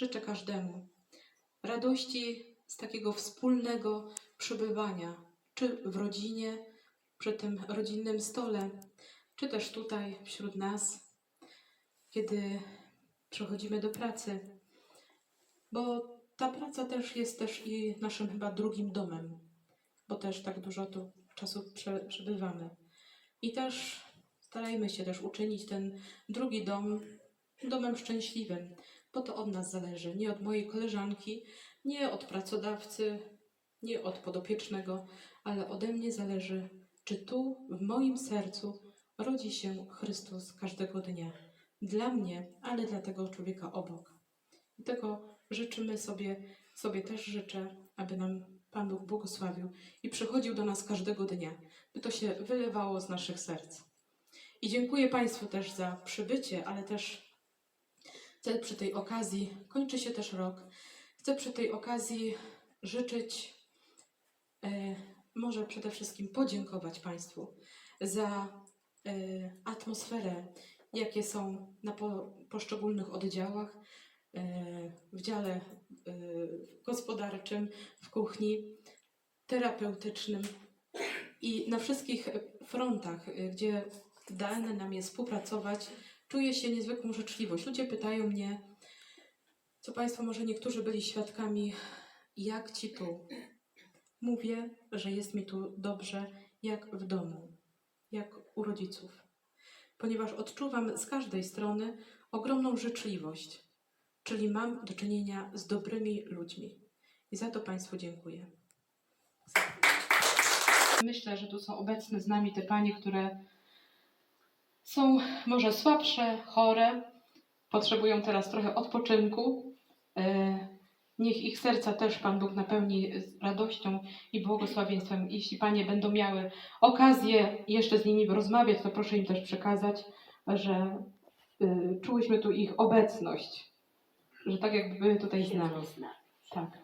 życzę każdemu radości z takiego wspólnego przebywania, czy w rodzinie, przy tym rodzinnym stole, czy też tutaj wśród nas, kiedy przechodzimy do pracy. Bo ta praca też jest też i naszym chyba drugim domem, bo też tak dużo tu czasu prze, przebywamy. I też starajmy się też uczynić ten drugi dom domem szczęśliwym, bo to od nas zależy, nie od mojej koleżanki, nie od pracodawcy, nie od podopiecznego, ale ode mnie zależy, czy tu w moim sercu rodzi się Chrystus każdego dnia. Dla mnie, ale dla tego człowieka obok. I tego życzymy sobie, sobie też życzę, aby nam Pan Bóg błogosławił i przychodził do nas każdego dnia, by to się wylewało z naszych serc. I dziękuję Państwu też za przybycie, ale też chcę przy tej okazji, kończy się też rok, chcę przy tej okazji życzyć, e, może przede wszystkim podziękować Państwu za e, atmosferę, jakie są na po, poszczególnych oddziałach, e, w dziale e, gospodarczym, w kuchni, terapeutycznym i na wszystkich frontach, e, gdzie dane nam jest współpracować, czuję się niezwykłą życzliwość. Ludzie pytają mnie, co Państwo może niektórzy byli świadkami, jak Ci tu? Mówię, że jest mi tu dobrze, jak w domu, jak u rodziców, ponieważ odczuwam z każdej strony ogromną życzliwość, czyli mam do czynienia z dobrymi ludźmi. I za to Państwu dziękuję. Myślę, że tu są obecne z nami te panie, które są może słabsze, chore, potrzebują teraz trochę odpoczynku. E, Niech ich serca też Pan Bóg napełni radością i błogosławieństwem. Jeśli Panie będą miały okazję jeszcze z nimi rozmawiać, to proszę im też przekazać, że y, czułyśmy tu ich obecność, że tak jakby były tutaj z nami. Tak.